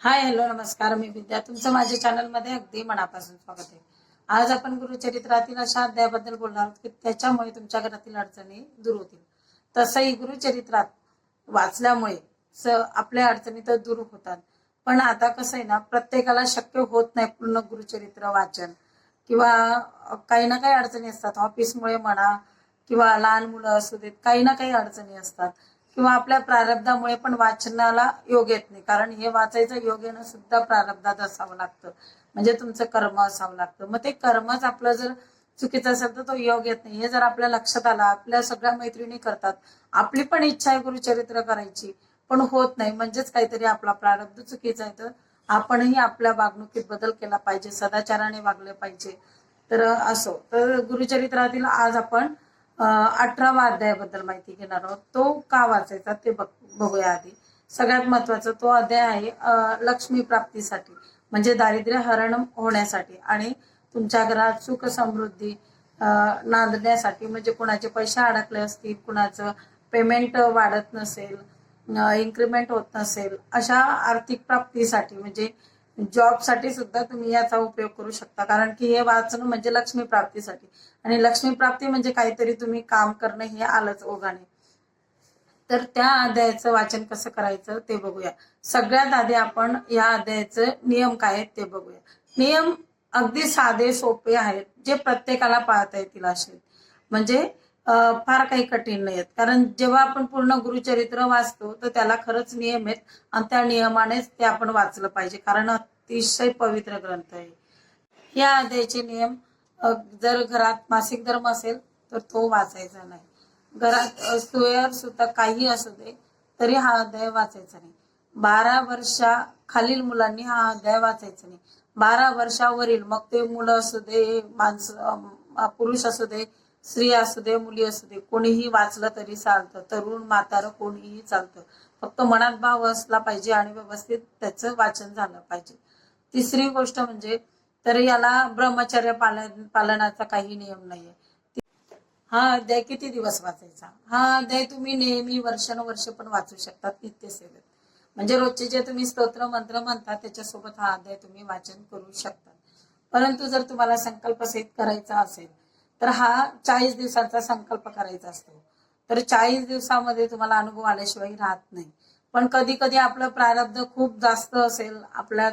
Hi hello नमस्कार. मी विद्या. तुमचं माझ्या चॅनलमध्ये अगदी मनापासून स्वागत आहे. आज आपण गुरुचरित्रातील अशा अध्यायाबद्दल बोलणार आहोत की त्याच्यामुळे तुमच्या घरातील अडचणी दूर होतील. तसंही गुरुचरित्रात वाचल्यामुळे स आपल्या अडचणी तर दूर होतात. पण आता कसं आहे ना प्रत्येकाला शक्य होत नाही पूर्ण गुरुचरित्र वाचन. किंवा काही ना काही अडचणी असतात. ऑफिसमुळे म्हणा किंवा लहान मुलं असू देत काही ना काही अडचणी असतात. किंवा आपल्या प्रारब्धामुळे पण वाचनाला योग येत नाही. कारण हे वाचायचं योग येणं सुद्धा प्रारब्धात असावं लागतं. म्हणजे तुमचं कर्म असावं लागतं. मग ते कर्मच आपलं जर चुकीचं असेल तर तो योग येत नाही. हे जर आपल्या लक्षात आलं आपल्या सगळ्या मैत्रिणी करतात. आपली पण इच्छा आहे गुरुचरित्र करायची. पण होत नाही. म्हणजेच काहीतरी आपला प्रारब्ध चुकीचा आहे तर आपणही आपल्या वागणुकीत बदल केला पाहिजे. सदाचाराने वागले पाहिजे. तर असो. तर गुरुचरित्रातील आज आपण अठरावा अध्यायाबद्दल माहिती घेणार आहोत. तो का वाचायचा ते बघ बघूया आधी. सगळ्यात महत्त्वाचा तो अध्याय आहे लक्ष्मी प्राप्तीसाठी म्हणजे दारिद्र्य हरण होण्यासाठी आणि तुमच्या घरात सुख समृद्धी नांदण्यासाठी म्हणजे कुणाचे पैसे अडकले असतील कुणाचं पेमेंट वाढत नसेल इन्क्रीमेंट होत नसेल अशा आर्थिक प्राप्तीसाठी म्हणजे जॉबसाठी सुद्धा तुम्ही याचा उपयोग करू शकता. कारण की हे वाचन म्हणजे लक्ष्मी प्राप्तीसाठी. आणि लक्ष्मी प्राप्ती म्हणजे काहीतरी तुम्ही काम करणं हे आलंच ओघाने. तर त्या अध्यायाचं वाचन कसं करायचं ते बघूया. सगळ्यात आधी आपण या अध्यायाचं नियम काय आहेत ते बघूया. नियम अगदी साधे सोपे आहेत जे प्रत्येकाला पाळता येतील असे. म्हणजे फार काही कठीण नाही आहेत कारण जेव्हा आपण पूर्ण गुरुचरित्र वाचतो तर त्याला खरंच नियम आहेत आणि त्या नियमानेच ते आपण वाचलं पाहिजे. कारण अतिशय पवित्र ग्रंथ आहे. या अध्यायाचे नियम जर घरात मासिक धर्म असेल तर तो वाचायचा नाही. घरात सुयर सुतक काही असू दे तरी हा अध्याय वाचायचा नाही. बारा वर्षा खालील मुलांनी हा अध्याय वाचायचा नाही. बारा वर्षावरील मग ते मुलं असू दे माणसं पुरुष असू दे स्त्री असू दे मुली असू दे कोणीही वाचलं तरी चालतं. तरुण म्हातारं कोणीही चालतं. फक्त मनात भाव असला पाहिजे आणि व्यवस्थित त्याचं वाचन झालं पाहिजे. तिसरी गोष्ट म्हणजे तर याला ब्रह्मचर्य पालन पालनाचा काही नियम नाहीये. हा अध्याय किती दिवस वाचायचा? हा अध्याय तुम्ही नेहमी वर्षानुवर्ष पण वाचू शकतात नित्यसेवेत म्हणजे रोजचे जे तुम्ही स्तोत्र मंत्र म्हणता त्याच्यासोबत हा अध्याय तुम्ही वाचन करू शकता. परंतु जर तुम्हाला संकल्प सहित करायचा असेल तर हा चाळीस दिवसाचा संकल्प करायचा असतो. तर चाळीस दिवसामध्ये तुम्हाला अनुभव आल्याशिवाय राहत नाही. पण कधी कधी आपलं प्रारब्ध खूप जास्त असेल आपल्या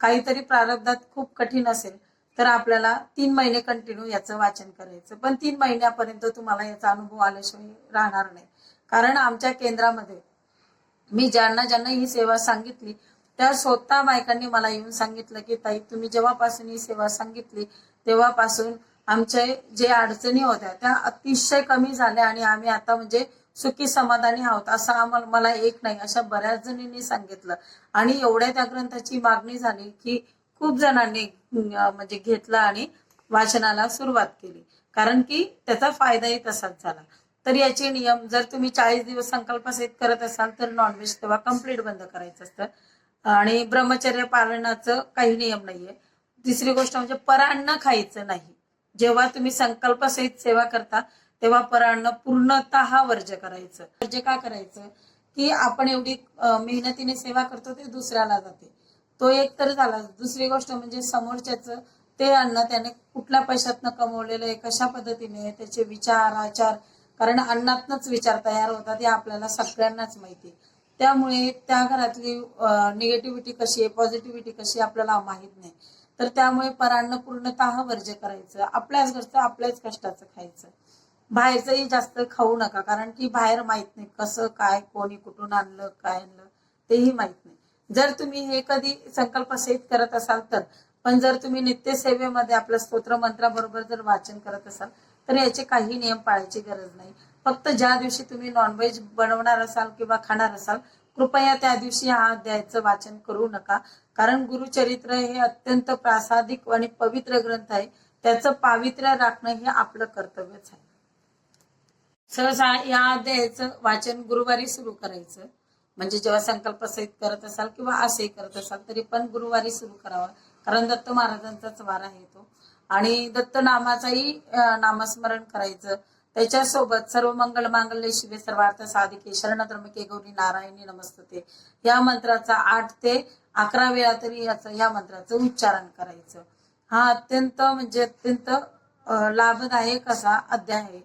काहीतरी प्रारब्धात खूप कठीण असेल तर आपल्याला तीन महिने कंटिन्यू याचं वाचन करायचं. पण तीन महिन्यापर्यंत तुम्हाला याचा अनुभव आल्याशिवाय राहणार नाही. कारण आमच्या केंद्रामध्ये मी ज्यांना ज्यांना ही सेवा सांगितली त्या स्वतः बायकांनी मला येऊन सांगितलं की ताई तुम्ही जेव्हापासून ही सेवा सांगितली तेव्हापासून आमच्या जे अडचणी होत्या त्या अतिशय कमी झाल्या आणि आम्ही आता म्हणजे सुखी समाधानी आहोत असं आम्हाला मला एक नाही अशा बऱ्याच जणींनी सांगितलं. आणि एवढ्या त्या ग्रंथाची मागणी झाली की खूप जणांनी म्हणजे घेतला आणि वाचनाला सुरुवात केली. कारण की त्याचा फायदाही तसाच झाला. तर याचे नियम जर तुम्ही चाळीस दिवस संकल्प सहित करत असाल तर नॉनव्हेज तेव्हा कंप्लीट बंद करायचं असतं. आणि ब्रह्मचर्य पालनाचं काही नियम नाहीये. तिसरी गोष्ट म्हणजे परान्न खायचं नाही. जेव्हा तुम्ही संकल्प सहित सेवा करता तेव्हा परान्न पूर्णतः वर्ज करायचं. वर्ज का करायचं? की आपण एवढी मेहनतीने सेवा करतो ते दुसऱ्याला जाते. तो एक तर झाला. दुसरी गोष्ट म्हणजे समोरच्याच ते अन्न त्याने कुठल्या पैशातनं कमवलेलं आहे कशा पद्धतीने त्याचे विचार आचार. कारण अन्नातनच विचार तयार होतात हे आपल्याला सगळ्यांनाच माहिती आहे. त्यामुळे त्या घरातली निगेटिव्हिटी कशी आहे पॉझिटिव्हिटी कशी आपल्याला माहीत नाही. तर त्यामुळे परान्न पूर्णतः वर्ज करायचं. आपल्याच घरचं आपल्याच कष्टाचं खायचं. बाहेरचंही जास्त खाऊ नका कारण की बाहेर माहीत नाही कसं काय कोणी कुठून आणलं काय आणलं तेही माहीत नाही. जर तुम्ही हे कधी संकल्प सहित करत असाल तर पण जर तुम्ही नित्यसेवेमध्ये आपल्या स्तोत्र मंत्राबरोबर जर वाचन करत असाल तर याचे काही नियम पाळायची गरज नाही. फक्त ज्या दिवशी तुम्ही नॉनव्हेज बनवणार असाल किंवा खाणार असाल कृपया त्या दिवशी हा अध्यायाचं वाचन करू नका. कारण गुरुचरित्र हे अत्यंत प्रासादिक आणि पवित्र ग्रंथ आहे. त्याचं पावित्र्य राखणं हे आपलं कर्तव्यच आहे. सहसा या अध्यायाचं वाचन गुरुवारी सुरू करायचं. म्हणजे जेव्हा संकल्प सहित करत असाल किंवा असंही करत असाल तरी पण गुरुवारी सुरू करावा. कारण दत्त महाराजांचाच वार आहे तो. आणि दत्त नामाचाही नामस्मरण करायचं. याच्यासोबत सर्व मंगल मांगल्य शिवे सर्वार्थ साधिके शरण त्र्यंबके गौरी नारायणी नमस्तते. या मंत्राचा आठ ते अकरा वेळा तरी याचं या मंत्राचं उच्चारण करायचं. हा अत्यंत म्हणजे अत्यंत लाभदायक असा अध्याय आहे.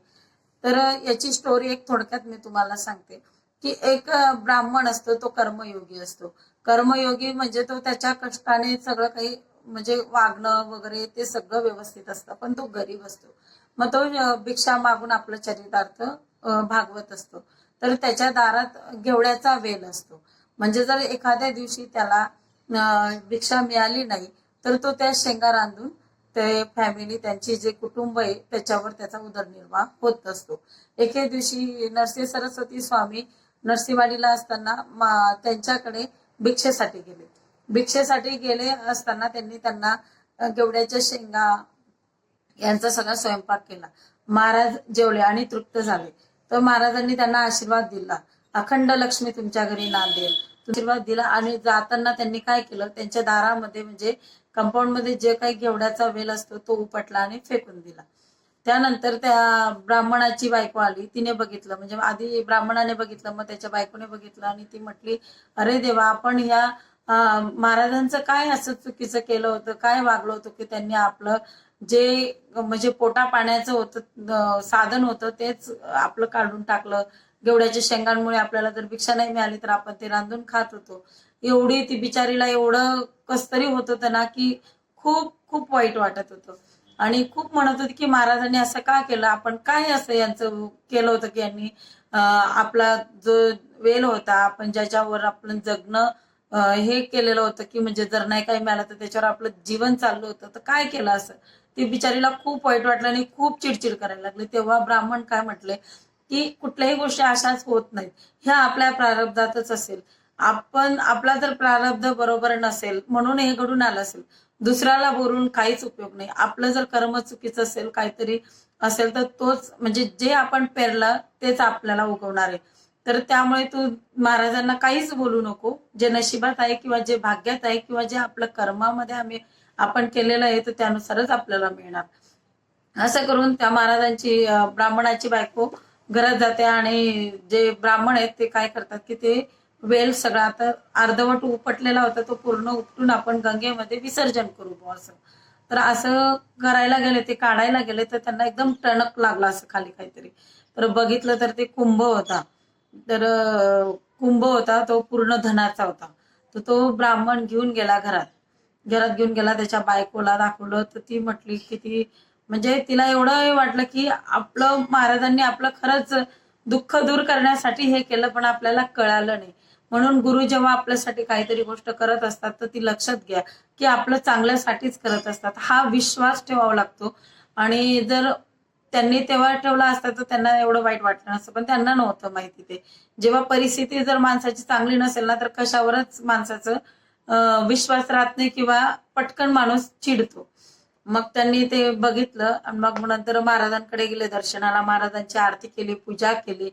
तर याची स्टोरी एक थोडक्यात मी तुम्हाला सांगते. की एक ब्राह्मण असतो तो कर्मयोगी असतो. कर्मयोगी म्हणजे तो त्याच्या कष्टाने सगळं काही म्हणजे वागणं वगैरे ते सगळं व्यवस्थित असतं पण तो गरीब असतो. मग तो भिक्षा मागून आपलं चरितार्थ भागवत असतो. तर त्याच्या दारात घेवड्याचा वेल असतो. म्हणजे जर एखाद्या दिवशी त्याला भिक्षा मिळाली नाही तर तो त्या शेंगा रांधून ते फॅमिली त्यांची जे कुटुंब आहे त्याच्यावर त्याचा उदरनिर्वाह होत असतो. एके दिवशी नरसिंह सरस्वती स्वामी नरसिंहवाडीला असताना त्यांच्याकडे भिक्षेसाठी गेले. भिक्षेसाठी गेले असताना त्यांनी त्यांना गेवड्याच्या शेंगा यांचा सगळा स्वयंपाक केला. महाराज जेवले आणि तृप्त झाले. तर महाराजांनी त्यांना आशीर्वाद दिला. अखंड लक्ष्मी तुमच्या घरी नांदेल आशीर्वाद दिला आणि जाताना त्यांनी काय केलं? त्यांच्या दारामध्ये म्हणजे कंपाऊंडमध्ये जे काही घेवड्याचा वेल असतो तो उपटला आणि फेकून दिला. त्यानंतर त्या ब्राह्मणाची बायको आली. तिने बघितलं. म्हणजे आधी ब्राह्मणाने बघितलं मग त्याच्या बायकोने बघितलं आणि ती म्हटली अरे देवा आपण ह्या महाराजांचं काय असं चुकीचं केलं होतं? काय वागलं होतं की त्यांनी आपलं जे म्हणजे पोटा पाण्याचं होतं साधन होतं तेच आपलं काढून टाकलं. गेवड्याच्या शेंगांमुळे आपल्याला जर भिक्षा नाही मिळाली तर आपण ते रांधून खात होतो. एवढी ती बिचारीला एवढं कसतरी होत होतं ना की खूप खूप वाईट वाटत होतं. आणि खूप म्हणत होती की महाराजांनी असं का केलं? आपण काय असं यांचं केलं होतं की यांनी आपला जो वेल होता आपण ज्याच्यावर आपलं जगणं हे केलेलं होतं की म्हणजे जर नाही काही मिळालं तर त्याच्यावर आपलं जीवन चाललं होतं. तर काय केलं असं? ती बिचारीला खूप वाईट वाटलं आणि खूप चिडचिड करायला लागली. तेव्हा ब्राह्मण काय म्हटले की कुठल्याही गोष्टी अशाच होत नाहीत. ह्या आपल्या प्रारब्धातच असेल. आपण आपला जर प्रारब्ध बरोबर नसेल म्हणून हे घडून आलं असेल. दुसऱ्याला बोलून काहीच उपयोग नाही. आपलं जर कर्म चुकीचं असेल काहीतरी असेल तर तोच म्हणजे जे आपण पेरलं तेच आपल्याला उगवणार आहे. तर त्यामुळे तू महाराजांना काहीच बोलू नको. जे नशिबात आहे किंवा जे भाग्यात आहे किंवा जे आपलं कर्मामध्ये आम्ही आपण केलेलं आहे तर त्यानुसारच आपल्याला मिळणार. असं करून त्या महाराजांची ब्राह्मणाची बायको घरात जाते आणि जे ब्राह्मण आहेत ते काय करतात की ते वेल सगळा आता अर्धवट उपटलेला होता तो पूर्ण उपटून आपण गंगेमध्ये विसर्जन करू असं. तर असं करायला गेले ते काढायला गेले तर त्यांना एकदम टणक लागला असं खाली काहीतरी. तर बघितलं तर ते कुंभ होता. तर कुंभ होता तो पूर्ण धनाचा होता. तर तो ब्राह्मण घेऊन गेला घरात. घरात घेऊन गेला त्याच्या बायकोला दाखवलं. तर ती म्हटली की ती म्हणजे तिला एवढं वाटलं की आपलं महाराजांनी आपलं खरंच दुःख दूर करण्यासाठी हे केलं पण आपल्याला कळालं नाही. म्हणून गुरु जेव्हा आपल्यासाठी काहीतरी गोष्ट करत असतात तर ती लक्षात घ्या की आपलं चांगल्यासाठीच करत असतात. हा विश्वास ठेवावा लागतो. आणि जर त्यांनी तेव्हा ठेवला असता तर त्यांना एवढं वाईट वाटलं नसतं पण त्यांना नव्हतं माहिती ते. जेव्हा परिस्थिती जर माणसाची चांगली नसेल ना तर कशावरच माणसाचं विश्वास राहत नाही किंवा पटकन माणूस चिडतो. मग त्यांनी ते बघितलं आणि मग नंतर महाराजांकडे गेले दर्शनाला महाराजांची आरती केली पूजा केली.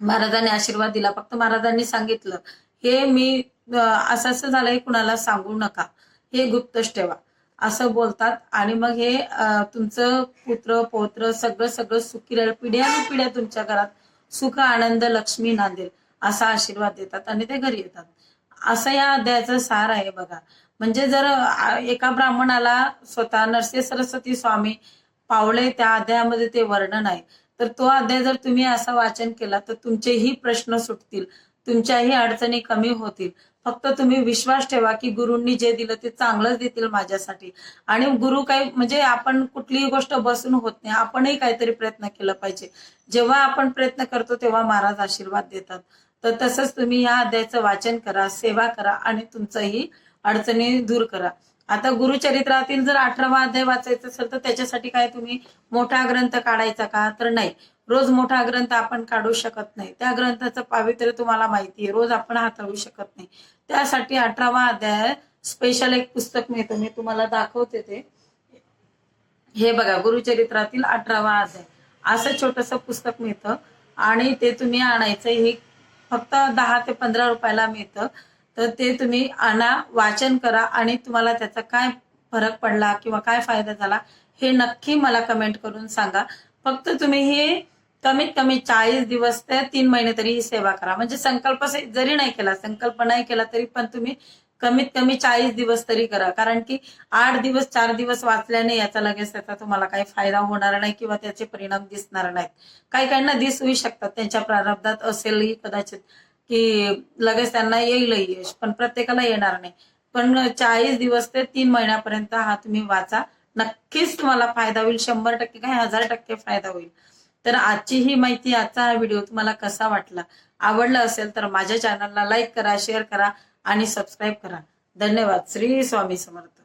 महाराजांनी आशीर्वाद दिला. फक्त महाराजांनी सांगितलं हे मी असं असं झालंय कुणाला सांगू नका. हे गुप्तच ठेवा. असं बोलतात. आणि मग हे तुमचं पुत्र पौत्र सगळं सगळं सुखी राहील. पिढ्या पिढ्या तुमच्या घरात सुख आनंद लक्ष्मी नांदेल असा आशीर्वाद देतात आणि ते घरी येतात. असं या अध्यायाचं सार आहे बघा. म्हणजे जर एका ब्राह्मणाला स्वतः नरसिंह सरस्वती स्वामी पावले त्या अध्यायामध्ये ते वर्णन आहे. तर तो अध्याय जर तुम्ही असं वाचन केला तर तुमचेही प्रश्न सुटतील. तुमच्याही अडचणी कमी होतील. फक्त तुम्ही विश्वास ठेवा की गुरुंनी जे दिलं ते चांगलंच देतील माझ्यासाठी. आणि गुरु काही म्हणजे आपण कुठलीही गोष्ट बसून होत नाही. आपणही काहीतरी प्रयत्न केला पाहिजे. जेव्हा आपण प्रयत्न करतो तेव्हा महाराज आशीर्वाद देतात. तर तसंच तुम्ही या अध्यायाचं वाचन करा सेवा करा आणि तुमचंही अडचणी दूर करा. आता गुरुचरित्रातील जर अठरावा अध्याय वाचायचा असेल तर त्याच्यासाठी काय तुम्ही मोठा ग्रंथ काढायचा का? तर नाही. रोज मोठा ग्रंथ आपण काढू शकत नाही. त्या ग्रंथाचं पावित्र्य तुम्हाला माहिती आहे. रोज आपण हाताळू शकत नाही. त्यासाठी अठरावा अध्याय स्पेशल एक पुस्तक मिळतं. मी तुम्हाला दाखवते ते. हे बघा गुरुचरित्रातील अठरावा अध्याय. असं छोटस पुस्तक मिळतं. आणि ते तुम्ही आणायचं. हे फक्त दहा ते पंधरा रुपयाला मिळतं. तर ते तुम्ही आणा वाचन करा आणि तुम्हाला त्याचा काय फरक पडला किंवा काय फायदा झाला हे नक्की मला कमेंट करून सांगा. फक्त तुम्ही हे कमीत कमी चाळीस दिवस ते तीन महिने तरी ही सेवा करा. म्हणजे संकल्प जरी नाही केला संकल्प नाही केला तरी पण तुम्ही कमीत कमी चाळीस दिवस तरी करा. कारण की आठ दिवस चार दिवस वाचल्याने याचा लगेच त्याचा तुम्हाला काही फायदा होणार नाही किंवा त्याचे परिणाम दिसणार नाहीत. काही काहींना दिसूही शकतात. त्यांच्या प्रारब्धात असेलही कदाचित की लगेच त्यांना येईल यश पण प्रत्येकाला येणार नाही. पण चाळीस दिवस ते तीन महिन्यापर्यंत हा तुम्ही वाचा. नक्कीच तुम्हाला फायदा होईल. शंभर टक्के काही हजार टक्के फायदा होईल. तर आजची ही माहिती आजचा हा व्हिडिओ तुम्हाला कसा वाटला? आवडला असेल तर माझ्या चॅनलला लाईक करा शेअर करा आणि सबस्क्राईब करा. धन्यवाद. श्री स्वामी समर्थ.